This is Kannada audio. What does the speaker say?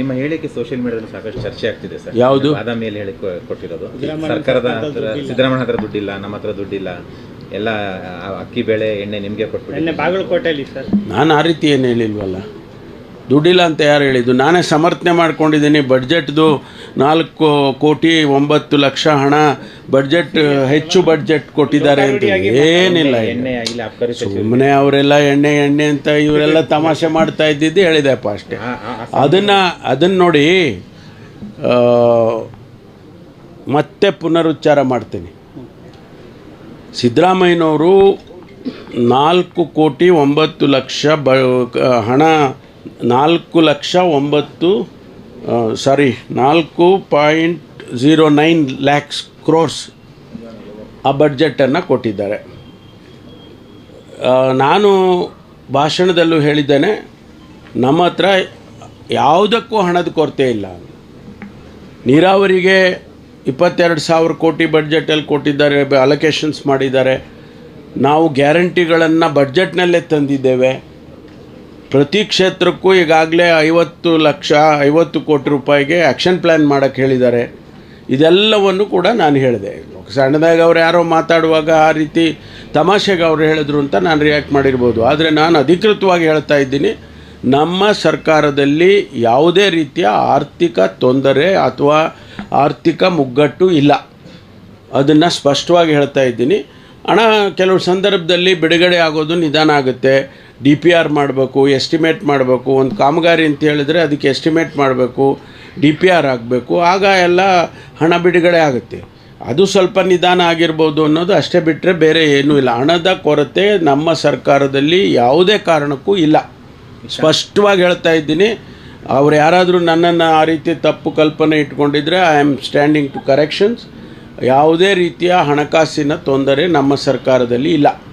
ನಿಮ್ಮ ಹೇಳಿಕೆ ಸೋಷಿಯಲ್ ಮೀಡಿಯಾದಲ್ಲಿ ಸಾಕಷ್ಟು ಚರ್ಚೆ ಆಗ್ತಿದೆ ಸರ್. ಯಾವುದು? ಮೇಲೆ ಹೇಳಿ ಕೊಟ್ಟಿರೋದು. ಸರ್ಕಾರದ ಹತ್ರ ಸಿದ್ದರಾಮಯ್ಯ ಹತ್ರ ದುಡ್ಡಿಲ್ಲ ನಮ್ಮ ಹತ್ರ ದುಡ್ಡಿಲ್ಲ. ಎಲ್ಲ ಅಕ್ಕಿ ಬೇಳೆ ಎಣ್ಣೆ ನಿಮಗೆ ಕೊಟ್ಬಿಟ್ಟು ನಿನ್ನೆ ಬಾಗಲಕೋಟೆಯಲ್ಲಿ ಸರ್. ನಾನು ಆ ರೀತಿ ಏನು ಹೇಳಿಲ್ವಲ್ಲ? ದುಡ್ಡಿಲ್ಲ ಅಂತ ಯಾರು ಹೇಳಿದ್ದು? ನಾನೇ ಸಮರ್ಥನೆ ಮಾಡ್ಕೊಂಡಿದ್ದೀನಿ ಬಡ್ಜೆಟ್ದು ನಾಲ್ಕು ಕೋಟಿ ಒಂಬತ್ತು ಲಕ್ಷ ಹಣ ಬಡ್ಜೆಟ್ ಹೆಚ್ಚು ಬಡ್ಜೆಟ್ ಕೊಟ್ಟಿದ್ದಾರೆ ಅಂತ ಏನಿಲ್ಲ ಸುಮ್ಮನೆ ಅವರೆಲ್ಲ ಎಣ್ಣೆ ಎಣ್ಣೆ ಅಂತ ಇವರೆಲ್ಲ ತಮಾಷೆ ಮಾಡ್ತಾ ಇದ್ದಿದ್ದು ಹೇಳಿದೆಪ್ಪ ಅಷ್ಟೇ. ಅದನ್ನು ಅದನ್ನು ನೋಡಿ ಮತ್ತೆ ಪುನರುಚ್ಚಾರ ಮಾಡ್ತೀನಿ. ಸಿದ್ದರಾಮಯ್ಯನವರು ನಾಲ್ಕು ಕೋಟಿ ಒಂಬತ್ತು ಲಕ್ಷ ಬ ಹಣ ನಾಲ್ಕು ಲಕ್ಷ ಒಂಬತ್ತು ಸಾರಿ ನಾಲ್ಕು point zero nine lakhs crores ಆ ಬಡ್ಜೆಟನ್ನು ಕೊಟ್ಟಿದ್ದಾರೆ. ನಾನು ಭಾಷಣದಲ್ಲೂ ಹೇಳಿದ್ದೇನೆ, ನಮ್ಮ ಹತ್ರ ಯಾವುದಕ್ಕೂ ಹಣದ ಕೊರತೆ ಇಲ್ಲ. ನೀರಾವರಿಗೆ ಇಪ್ಪತ್ತೆರಡು ಸಾವಿರ ಕೋಟಿ ಬಡ್ಜೆಟಲ್ಲಿ ಕೊಟ್ಟಿದ್ದಾರೆ ಅಲೊಕೇಶನ್ಸ್ ಮಾಡಿದ್ದಾರೆ. ನಾವು ಗ್ಯಾರಂಟಿಗಳನ್ನು ಬಡ್ಜೆಟ್ನಲ್ಲೇ ತಂದಿದ್ದೇವೆ. ಪ್ರತಿ ಕ್ಷೇತ್ರಕ್ಕೂ ಈಗಾಗಲೇ ಐವತ್ತು ಲಕ್ಷ, ಐವತ್ತು ಕೋಟಿ ರೂಪಾಯಿಗೆ ಆ್ಯಕ್ಷನ್ ಪ್ಲ್ಯಾನ್ ಮಾಡೋಕ್ಕೆ ಹೇಳಿದ್ದಾರೆ. ಇದೆಲ್ಲವನ್ನು ಕೂಡ ನಾನು ಹೇಳಿದೆ. ಸಣ್ಣದಾಗಿ ಅವ್ರು ಯಾರೋ ಮಾತಾಡುವಾಗ ಆ ರೀತಿ ತಮಾಷೆಗೆ ಅವ್ರು ಹೇಳಿದ್ರು ಅಂತ ನಾನು ರಿಯಾಕ್ಟ್ ಮಾಡಿರ್ಬೋದು. ಆದರೆ ನಾನು ಅಧಿಕೃತವಾಗಿ ಹೇಳ್ತಾ ಇದ್ದೀನಿ, ನಮ್ಮ ಸರ್ಕಾರದಲ್ಲಿ ಯಾವುದೇ ರೀತಿಯ ಆರ್ಥಿಕ ತೊಂದರೆ ಅಥವಾ ಆರ್ಥಿಕ ಮುಗ್ಗಟ್ಟು ಇಲ್ಲ. ಅದನ್ನು ಸ್ಪಷ್ಟವಾಗಿ ಹೇಳ್ತಾ ಇದ್ದೀನಿ. ಹಣ ಕೆಲವು ಸಂದರ್ಭದಲ್ಲಿ ಬಿಡುಗಡೆ ಆಗೋದು ನಿಧಾನ ಆಗುತ್ತೆ. ಡಿ ಪಿ ಆರ್ ಮಾಡಬೇಕು, ಎಸ್ಟಿಮೇಟ್ ಮಾಡಬೇಕು. ಒಂದು ಕಾಮಗಾರಿ ಅಂತ ಹೇಳಿದ್ರೆ ಅದಕ್ಕೆ ಎಸ್ಟಿಮೇಟ್ ಮಾಡಬೇಕು, ಡಿ ಪಿ ಆರ್ ಆಗಬೇಕು ಆಗ ಎಲ್ಲ ಹಣ ಬಿಡುಗಡೆ ಆಗುತ್ತೆ. ಅದು ಸ್ವಲ್ಪ ನಿಧಾನ ಆಗಿರ್ಬೋದು ಅನ್ನೋದು ಅಷ್ಟೇ ಬಿಟ್ಟರೆ ಬೇರೆ ಏನೂ ಇಲ್ಲ. ಹಣದ ಕೊರತೆ ನಮ್ಮ ಸರ್ಕಾರದಲ್ಲಿ ಯಾವುದೇ ಕಾರಣಕ್ಕೂ ಇಲ್ಲ. ಸ್ಪಷ್ಟವಾಗಿ ಹೇಳ್ತಾ ಇದ್ದೀನಿ, ಅವ್ರು ಯಾರಾದರೂ ನನ್ನನ್ನು ಆ ರೀತಿ ತಪ್ಪು ಕಲ್ಪನೆ ಇಟ್ಕೊಂಡಿದ್ರೆ I am standing to corrections ಯಾವುದೇ ರೀತಿಯ ಹಣಕಾಸಿನ ತೊಂದರೆ ನಮ್ಮ ಸರ್ಕಾರದಲ್ಲಿ ಇಲ್ಲ.